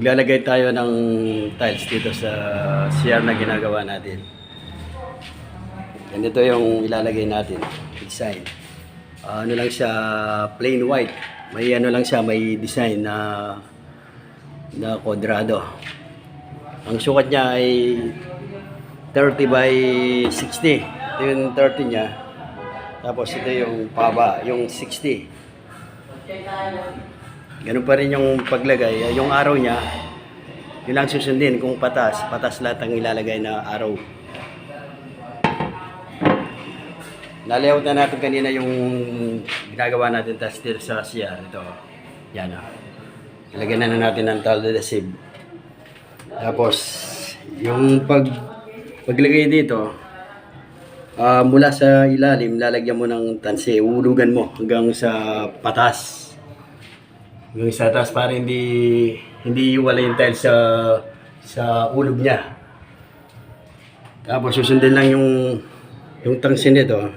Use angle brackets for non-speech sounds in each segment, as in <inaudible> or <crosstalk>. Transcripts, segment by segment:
Maglalagay tayo ng tiles dito sa CR na ginagawa natin. Ganito yung ilalagay natin, design. Ah, ano lang siya, plain white. May ano lang siya, may design na na kwadrado. Ang sukat niya ay 30 by 60. Ito yung 30 niya. Tapos ito yung paba, yung 60. Ganun pa rin yung paglagay. Yung araw niya, yun lang susundin. Kung patas, patas lahat ang ilalagay na araw. Nalayout na natin kanina yung ginagawa natin test sa CR. Ito. Yan ah. Ilagyan na na natin ng towel adhesive. Tapos, yung pag paglagay dito, ah, mula sa ilalim, lalagyan mo ng tansi. Ulugan mo hanggang sa patas. Hanggang sa taas para hindi hindi wala yung tile sa sa ulog niya. Tapos susundin lang yung yung tangsin nito.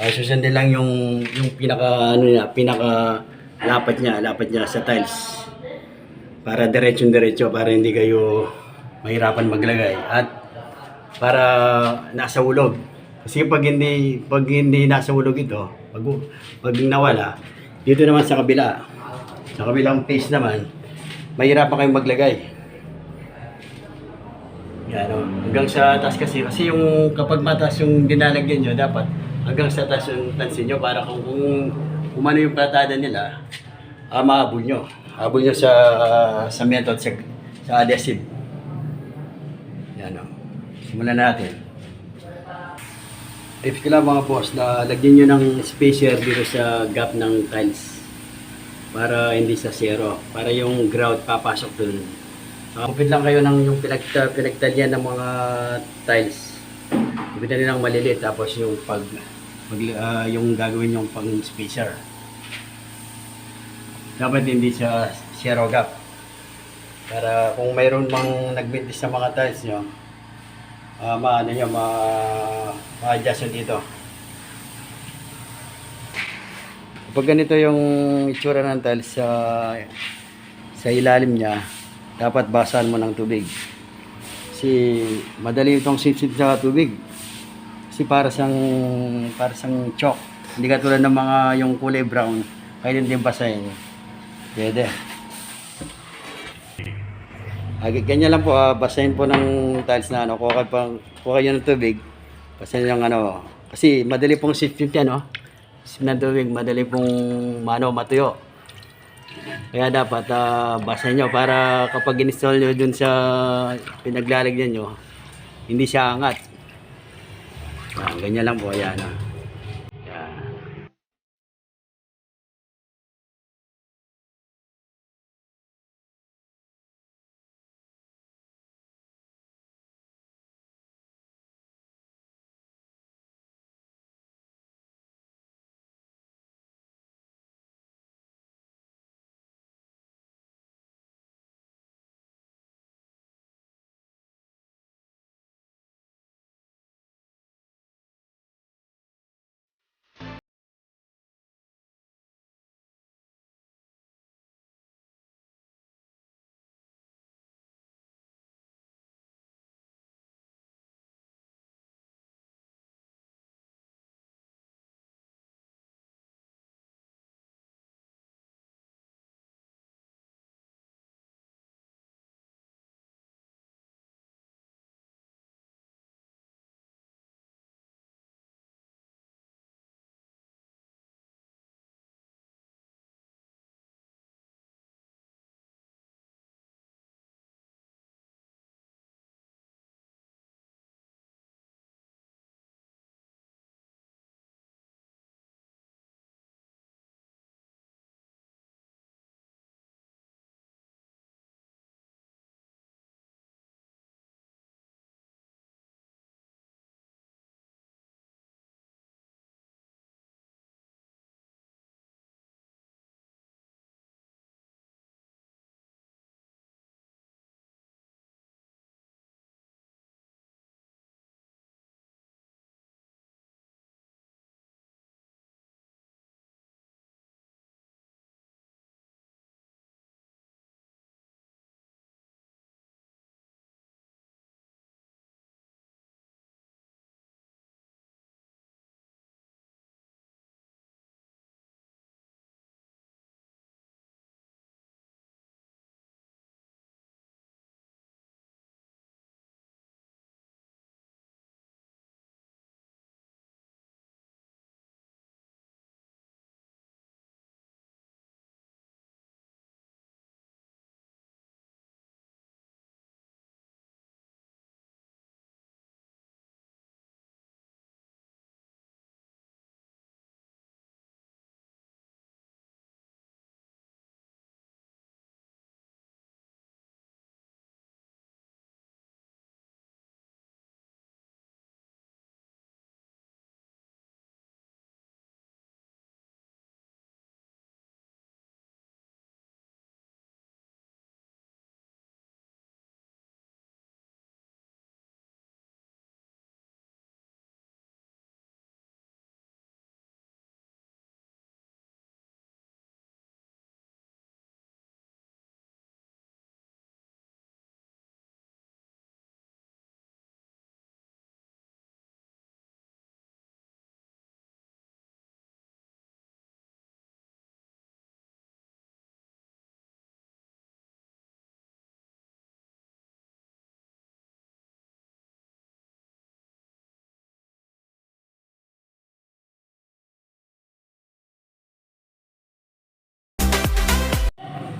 Ah, susundin lang yung yung pinaka ano niya, pinaka lapat niya, lapat niya sa tiles. Para diretsong diretso para hindi kayo mahirapan maglagay at para nasa ulog. Kasi pag hindi pag hindi nasa ulog ito, pag pag nawala, dito naman sa kabila, sa kabilang face naman, mahirapan kayong maglagay. Yan o. Hanggang sa taas kasi. Kasi yung kapag mataas yung dinalagyan nyo, dapat hanggang sa taas yung tansin nyo para kung, kung umano yung platada nila, ah, mahabol nyo. Habol nyo sa, sa method, sa, sa adhesive. Yan o. Simulan natin. Tips ko lang mga boss na lagyan nyo ng spacer dito sa gap ng tiles para hindi sa zero. Para yung grout papasok dun. Kupit lang kayo ng yung pinag pinagtalyan ng mga tiles. Kupitan nyo ng maliliit tapos yung pag, pag ah, yung gagawin yung pang spacer. Dapat hindi sa zero gap. Para kung mayroon mang nagmintis sa mga tiles nyo, ah maano nyo, ma, ma-adjust yun dito. Kapag ganito yung itsura ng tiles sa sa ilalim niya, dapat basahan mo ng tubig. Kasi madali itong sip-sip sa tubig. Kasi para sang para sang chalk. Hindi katulad ng mga yung kulay brown, kaya din basahin. Pwede. Agi, ganyan lang po, ah, basahin po ng tiles na ano, kuha, pa, kuha kayo ng tubig, basahin yung ano, kasi madali pong sip-sip yan, no? Tubig, madali pong mano, matuyo. Kaya dapat uh, basahin nyo para kapag install nyo dun sa pinaglalagyan nyo, hindi siya angat. Yan, ganyan lang po, yan. ah.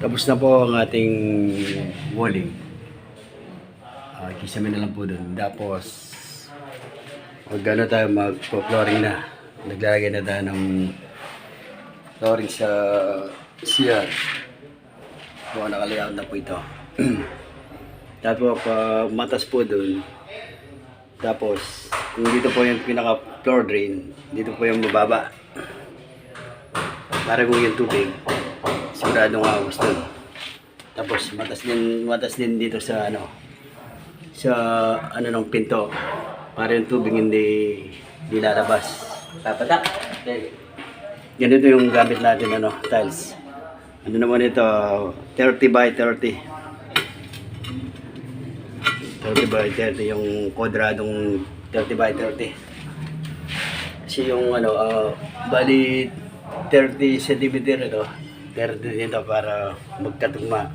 Tapos na po ang ating walling. Uh, kisame na lang po dun. Tapos, mag ano tayo, mag-flooring na. Naglalagay na tayo ng flooring sa CR. So, nakalayout na po ito. <clears throat> Tapos, pa matas po dun. Tapos, kung dito po yung pinaka floor drain, dito po yung mababa. Para kung yung tubig, siguradong agos dun. Tapos, matas din, matas din dito sa ano, sa ano ng pinto. Para yung tubig hindi, hindi lalabas. Tapatak. Okay. Ganito yung gamit natin, ano, tiles. Ano naman ito, 30 by 30. 30 by 30 yung kwadradong 30 by 30 kasi yung ano ah, bali 30 cm ito 30 dito para magkatugma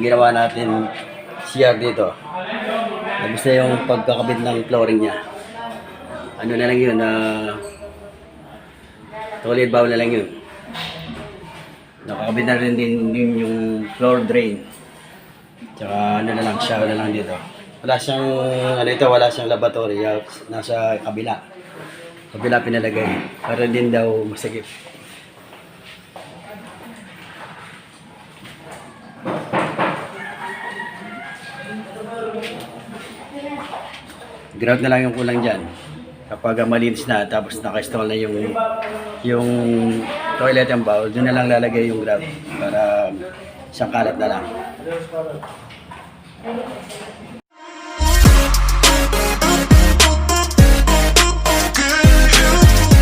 ang ginawa natin CR dito. Tapos na yung pagkakabit ng flooring niya. Ano na lang yun na solid bowl na lang yun. Nakakabit na rin din, din yung floor drain. Tsaka ano na lang shower na lang dito. Wala siyang ano ito wala siyang laboratory. Nasa kabila. Kabila pinalagay. Para din daw masagip ground na lang yung kulang dyan. Kapag malinis na, tapos naka-install na yung yung toilet and bowl, doon na lang lalagay yung ground para isang kalat na lang.